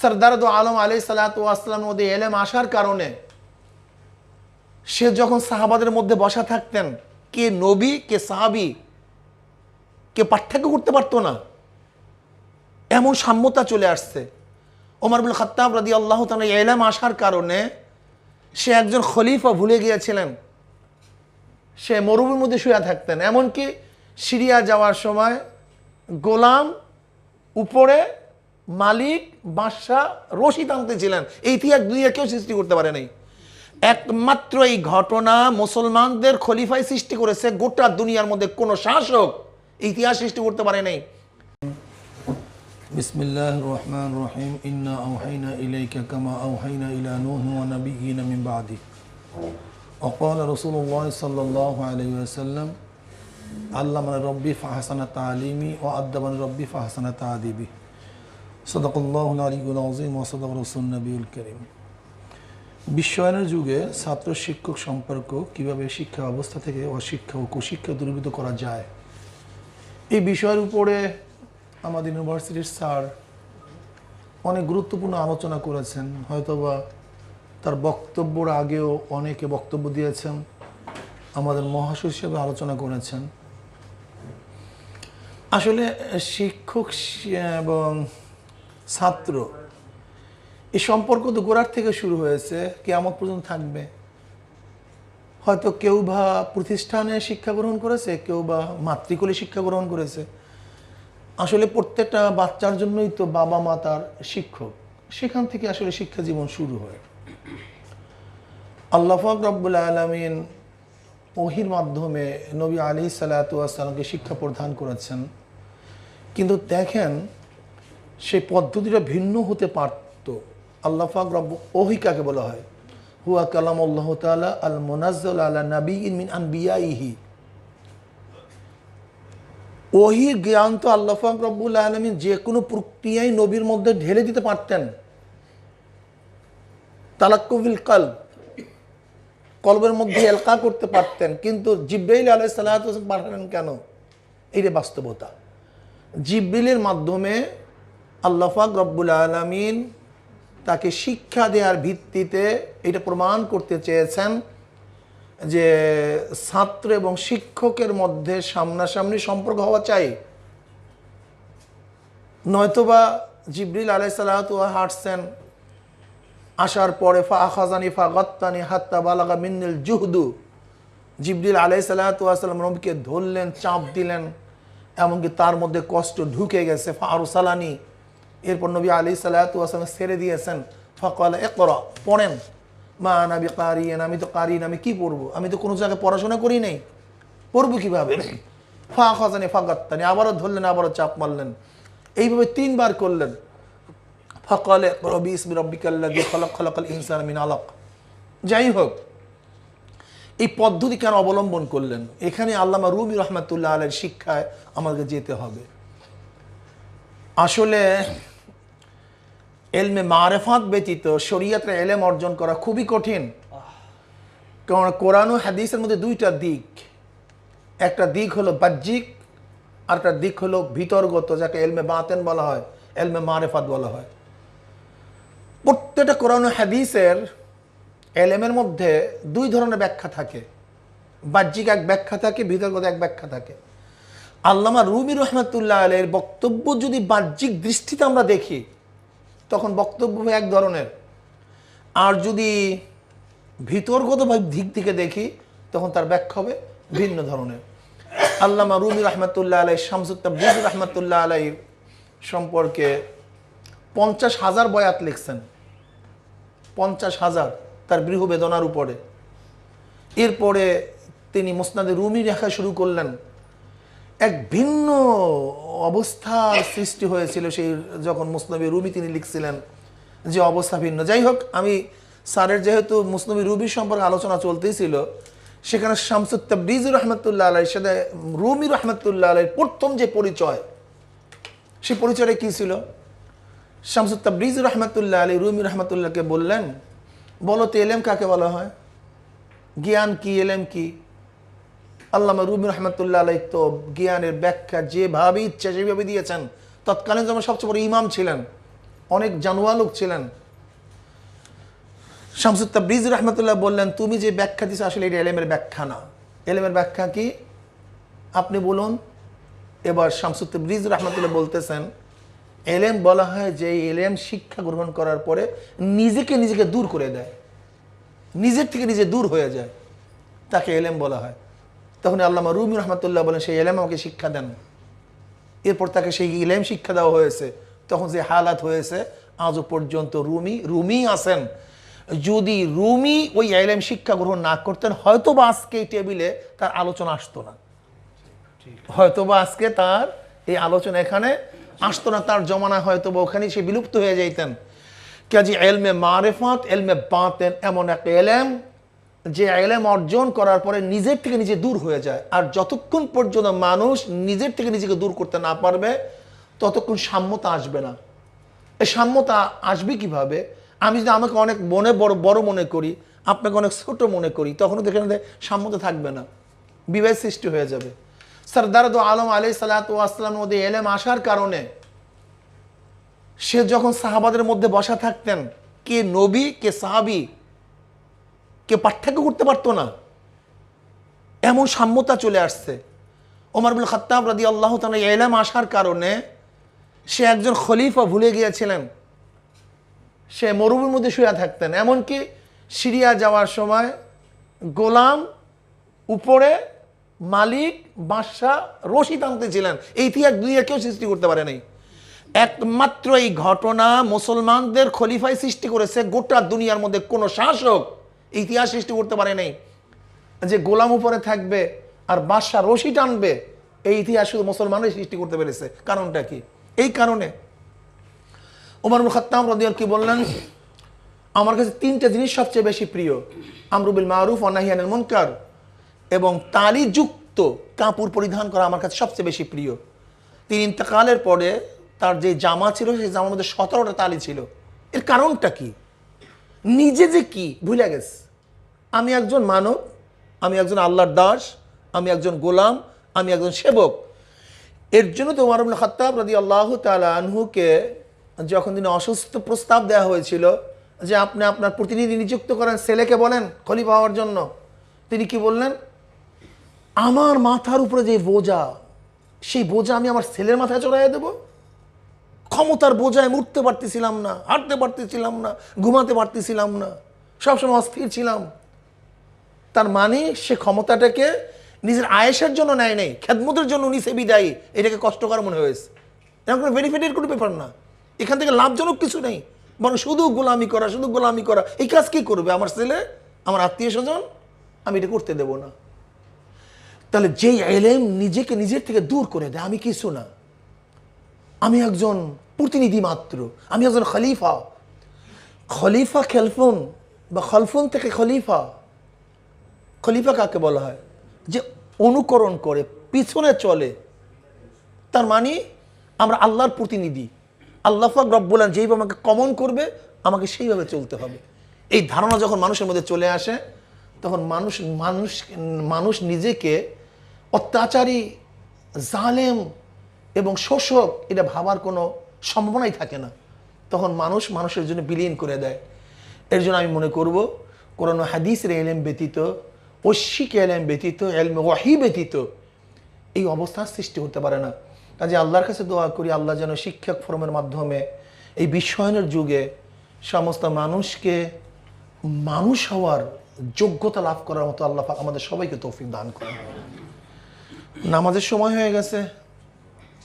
সরদারদ আলম আলি সালাতাম মধ্যে এলেম আসার কারণে সে যখন সাহাবাদের মধ্যে বসা থাকতেন, কে নবী, কে সাহাবি, কে পার্থক্য করতে পারতো না, এমন সাম্যতা চলে আসছে। ওমর বিল খত্তাব রাদি আল্লাহ তালা এলেম আসার কারণে সে একজন খলিফা ভুলে গিয়েছিলেন। সে মরুভূমির মধ্যে শুয়ে থাকতেন। এমনকি সিরিয়া যাওয়ার সময় গোলাম উপরে মালিক বাদশাহ রশি টানতেছিলেন এই ইতিহাস দুনিয়া কেউ সৃষ্টি করতে পারে নাই একমাত্র এই ঘটনা মুসলমানদের খলিফাই সৃষ্টি করেছে গোটা দুনিয়ার মধ্যে কোনো শাসক ইতিহাস সৃষ্টি করতে পারে নাই بسم الله الرحمن الرحيم إنا أوحينا إليك كما أوحينا إلى نوح ونبيين من بعده وقال رسول الله صلى الله عليه وسلم علمنا ربي فحسن تعليمي وأدبني ربي فحسن تعذيبي বিশ্বায়নের যুগে ছাত্র, শিক্ষক সম্পর্ক কীভাবে শিক্ষা ব্যবস্থা থেকে অশিক্ষা ও কুশিক্ষা দূরীভূত করা যায়, এই বিষয়ের উপরে আমাদের ইউনিভার্সিটির স্যার অনেক গুরুত্বপূর্ণ আলোচনা করেছেন। হয়তোবা তার বক্তব্যর আগেও অনেকে বক্তব্য দিয়েছেন, আমাদের মহাশয় হিসেবে আলোচনা করেছেন। আসলে শিক্ষক এবং ছাত্র। এই সম্পর্ক তো গোড়ার থেকে শুরু হয়েছে কেমন পর্যন্ত থাকবে। হয়তো কেউ বা প্রতিষ্ঠানে শিক্ষা গ্রহণ করেছে, কেউ বা মাতৃকুলে শিক্ষা গ্রহণ করেছে। আসলে প্রত্যেকটা বাচ্চার জন্যই তো বাবা মা তার শিক্ষক। সেখান থেকে আসলে শিক্ষা জীবন শুরু হয়। আল্লাহাক রব্বুল আলমিন ওহির মাধ্যমে নবী আলী সালাতামকে শিক্ষা প্রদান করেছেন। কিন্তু দেখেন সেই পদ্ধতিটা ভিন্ন হতে পারত। আল্লাহাক রব্ব ওহি কাকে বলা হয়? হুয়া কালাম আল্লাহ তালা আল মোনাজ্জল আল্লাহ নবী মিন আনবিয়াইহি। ওহি জ্ঞান তো আল্লাহাক রব্বুল আলমী যে কোনো প্রক্রিয়ায় নবীর মধ্যে ঢেলে দিতে পারতেন। তালাক্কুবিল কাল কলবের মধ্যে এলকা করতে পারতেন, কিন্তু জিব্রাইল আলাই সাল্লাহ পাঠালেন কেন? এইটা বাস্তবতা। জিব্রিলের মাধ্যমে আল্লাহাক রব্বুল আলমিন তাকে শিক্ষা দেওয়ার ভিত্তিতে এটা প্রমাণ করতে চেয়েছেন যে ছাত্র এবং শিক্ষকের মধ্যে সামনাসামনি সম্পর্ক হওয়া চাই। নয়তোবা জিবরিল আলাই সাল্লাহ হাঁটছেন আসার পরে ফা আখাজানি ফা গত্তানি হাত্তা বালাগা মিন্নিল জুহদু। জিবরিল আলাই সাল্লাহাম নবীকে ধরলেন, চাপ দিলেন, এমনকি তার মধ্যে কষ্ট ঢুকে গেছে। ফা সালানি এরপর নবী আলি সাল্লাহাম ছেড়ে দিয়েছেন। ফকল এ কর পড়েন। মা নাবি কারিয়েন আমি তো কারিন আমি কি পড়ব? আমি তো কোনো জায়গায় পড়াশোনা করি নাই। পড়ব কীভাবে? ফা খাজানি ফা গত্তানি আবারও ধরলেন আবারও চাপ মারলেন। এইভাবে তিনবার করলেন। ফকলে রবি ইসমি রব্বিকাল্লাদি খলক খলকাল ইনসান মিন আলক। যাই হোক এই পদ্ধতি কেন অবলম্বন করলেন? এখানে আল্লামা রুমি রহমতুল্লাহ আলের শিক্ষায় আমাকে যেতে হবে। আসলে এলমে মারেফাত ব্যতীত শরীয়তের এলেম অর্জন করা খুবই কঠিন। কারণ কোরআন ও হাদিসের মধ্যে দুইটা দিক। একটা দিক হলো বাহ্যিক, আর একটা দিক হলো ভিতরগত, যাকে এলমে বাতেন বলা হয়, এলমে মারেফাত বলা হয়। প্রত্যেকটা কোরআন হাদিসের এলেমের মধ্যে দুই ধরনের ব্যাখ্যা থাকে। বাহ্যিক এক ব্যাখ্যা থাকে, ভিতরগত এক ব্যাখ্যা থাকে। আল্লামা রুমি রহমতুল্লাহ আলের বক্তব্য যদি বাহ্যিক দৃষ্টিতে আমরা দেখি তখন বক্তব্য হবে এক ধরনের। আর যদি ভিতরগত দিক থেকে দেখি, তখন তার ব্যাখ্যা হবে ভিন্ন ধরনের। আল্লামা রুমি রহমতুল্লাহ আলাই শামসুত্তাবিজ রহমতুল্লাহ আলাই সম্পর্কে পঞ্চাশ হাজার বয়াত লিখছেন। পঞ্চাশ হাজার তার গৃহ বেদনার উপরে। এরপরে তিনি মুসনাদে রুমি রেখা শুরু করলেন। এক ভিন্ন অবস্থার সৃষ্টি হয়েছিল সেই যখন মুসনবী রুবি তিনি লিখছিলেন যে অবস্থা ভিন্ন। যাই হোক, আমি স্যারের যেহেতু মুসনবী রুবি সম্পর্কে আলোচনা চলতেই ছিল, সেখানে শামসুত্তাবরিজ রহমতুল্লাহ আলাই সাথে রুমি রহমতুল্লাহ আলাইয়ের প্রথম যে পরিচয়, সে পরিচয়টা কী ছিল? শামসুত্তাবরিজ রহমতুল্লাহ আলী রুমি রহমতুল্লাহকে বললেন, বলো তো এলেম কাকে বলা হয়? জ্ঞান কি, এলেম কি? আল্লামা রুবি রহমতুল্লাহ আলাই তো জ্ঞানের ব্যাখ্যা যেভাবে ইচ্ছা সেভাবে দিয়েছেন, তৎকালীন যেমন সবচেয়ে বড় ইমাম ছিলেন, অনেক জানুয়া লোক ছিলেন। শামসুত্তা ব্রিজ রহমতুল্লাহ বললেন, তুমি যে ব্যাখ্যা দিছো আসলে এটা এলেমের ব্যাখ্যা না। এলেমের ব্যাখ্যা কি? আপনি বলুন। এবার শামসুত্তা ব্রিজ রহমতুল্লাহ বলতেছেন, এলেম বলা হয় যে এলেম শিক্ষা গ্রহণ করার পরে নিজেকে নিজেকে দূর করে দেয়। নিজের থেকে নিজে দূর হয়ে যায়। তাকে এলেম বলা হয়। তখন আল্লামা রুমি রহমতুল্লাহ বলেন, সেই এলেম আমাকে শিক্ষা দেন। এরপর তাকে সেই ইলেম শিক্ষা দেওয়া হয়েছে। তখন যে হালাত হয়েছে আজও পর্যন্ত রুমি রুমি আছেন। যদি রুমি ওই এলেম শিক্ষা গ্রহণ না করতেন হয়তো বা আজকে এই টেবিলে তার আলোচনা আসতো না। হয়তো বা আজকে তার এই আলোচনা এখানে আসতো না, তার জমানা হয়তো বা ওখানে সে বিলুপ্ত হয়ে যাইতেন। কাজী এলমে মারেফাত, এলমে বাতেন, এমন একটা এলেম যে এলেম অর্জন করার পরে নিজের থেকে নিজে দূর হয়ে যায়। আর যতক্ষণ পর্যন্ত মানুষ নিজের থেকে নিজেকে দূর করতে না পারবে, ততক্ষণ সাম্যতা আসবে না। এই সাম্যতা আসবে কীভাবে? আমি যদি আমাকে অনেক মনে বড় বড় মনে করি, আপনাকে অনেক ছোট মনে করি, তখনও দেখেন যে সাম্যতা থাকবে না। বিবাহ সৃষ্টি হয়ে যাবে। সরদারদ আলম আলি সালাতাম মধ্যে এলেম আসার কারণে সে যখন সাহাবাদের মধ্যে বসা থাকতেন, কে নবী, কে সাহাবি কে পার্থক্য করতে পারতো না। এমন সাম্যতা চলে আসছে। ওমর বিল খত্তাব রাদি আল্লাহ তালা এলাম আসার কারণে সে একজন খলিফা ভুলে গিয়েছিলেন। সে মরুভূমির মধ্যে শুয়ে থাকতেন। এমনকি সিরিয়া যাওয়ার সময় গোলাম উপরে মালিক, বাদশাহ রশি টানতেছিলেন এই ইতিহাস দুনিয়া কেউ সৃষ্টি করতে পারে নাই। একমাত্র এই ঘটনা মুসলমানদের খলিফাই সৃষ্টি করেছে। গোটা দুনিয়ার মধ্যে কোনো শাসক ইতিহাস সৃষ্টি করতে পারে নাই। যে গোলাম উপরে থাকবে আর বাদশাহ রশি টানবে, এই ইতিহাস শুধু মুসলমানরাই সৃষ্টি করতে পেরেছে। কারণটা কি? এই কারণে উমর খত্তাম রদিয়াল কি বললেন, আমার কাছে তিনটা জিনিস সবচেয়ে বেশি প্রিয়। আমরুবিল মারুফ অনাহিয়ানের মনকার এবং তালিযুক্ত কাপড় পরিধান করা আমার কাছে সবচেয়ে বেশি প্রিয়। তিনি ইন্তকালের পরে তার যে জামা ছিল, সেই জামার মধ্যে সতেরোটা তালি ছিল। এর কারণটা কি? নিজে যে কি ভুলে গেছে? আমি একজন মানব, আমি একজন আল্লাহর দাস, আমি একজন গোলাম, আমি একজন সেবক। এর জন্য তো উমার খত্তাব রাদি আল্লাহ তালা আনহুকে যখন তিনি অসুস্থ প্রস্তাব দেওয়া হয়েছিল যে আপনি আপনার প্রতিনিধি নিযুক্ত করেন, ছেলেকে বলেন খলিফা হওয়ার জন্য, তিনি কি বললেন? আমার মাথার উপরে যে বোঝা, সেই বোঝা আমি আমার ছেলের মাথায় চড়াইয়া দেব? ক্ষমতার বোঝায় উঠতে পারতেছিলাম না, হাঁটতে পারতেছিলাম না, ঘুমাতে পারতেছিলাম না, সবসময় অস্থির ছিলাম। তার মানে সে ক্ষমতাটাকে নিজের আয়েসের জন্য নেয় নেই, খেদমতের জন্য উনি সে বিদায়ী এটাকে কষ্টকর মনে হয়েছে। এরকম কোনো বেনিফিটের কোনো ব্যাপার না। এখান থেকে লাভজনক কিছু নেই। বরং শুধু গোলামি করা, শুধু গোলামি করা, এই কাজ কী করবে? আমার ছেলে, আমার আত্মীয় স্বজন, আমি এটা করতে দেব না। তাহলে যেই এলেম নিজেকে নিজের থেকে দূর করে দেয়, আমি কিছু না। আমি একজন প্রতিনিধি মাত্র, আমি একজন খলিফা। খলিফা খেলফুন বা খলফুন থেকে খলিফা খলিফা কাকে বলা হয়? যে অনুকরণ করে, পিছনে চলে। তার মানে আমরা আল্লাহর প্রতিনিধি। আল্লাহ ফাক রব্বুল আলামিন যেইভাবে আমাকে কমন করবে, আমাকে সেইভাবে চলতে হবে। এই ধারণা যখন মানুষের মধ্যে চলে আসে, তখন মানুষ মানুষ মানুষ নিজেকে অত্যাচারী, জালেম এবং শোষক, এটা ভাবার কোনো সম্ভাবনাই থাকে না। তখন মানুষ মানুষের জন্য বিলীন করে দেয়। এর জন্য আমি মনে করব, কোরআন হাদিসের এলেম ব্যতীত, ঐশ্বিক এলেম ব্যতীত, এলম ওয়াহি ব্যতীত, এই অবস্থার সৃষ্টি হতে পারে না। কাজে আল্লাহর কাছে দোয়া করি, আল্লাহ যেন শিক্ষক ফোরামের মাধ্যমে এই বিশ্বায়নের যুগে সমস্ত মানুষকে মানুষ হওয়ার যোগ্যতা লাভ করার মতো আল্লাহ আমাদের সবাইকে তৌফিক দান করেন। নামাজের সময় হয়ে গেছে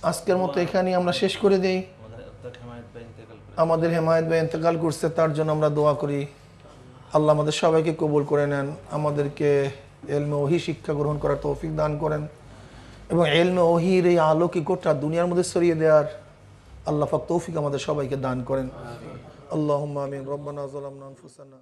আজকের মতো এখানেই আমরা শেষ করে দেই। আমাদের হেমায়ত ভাই ইন্তেকাল করছে তার জন্য আমরা দোয়া করি। আল্লাহ আমাদের সবাইকে কবুল করে নেন আমাদেরকে এলমে ওহি শিক্ষা গ্রহণ করার তৌফিক দান করেন এবং এলমে ওহির এই আলোকে গোটা দুনিয়ার মধ্যে সরিয়ে দেওয়ার আল্লাহ পাক তৌফিক আমাদের সবাইকে দান করেন। আল্লাহ আমিন। রব্বানা জালামনা আনফুসানা।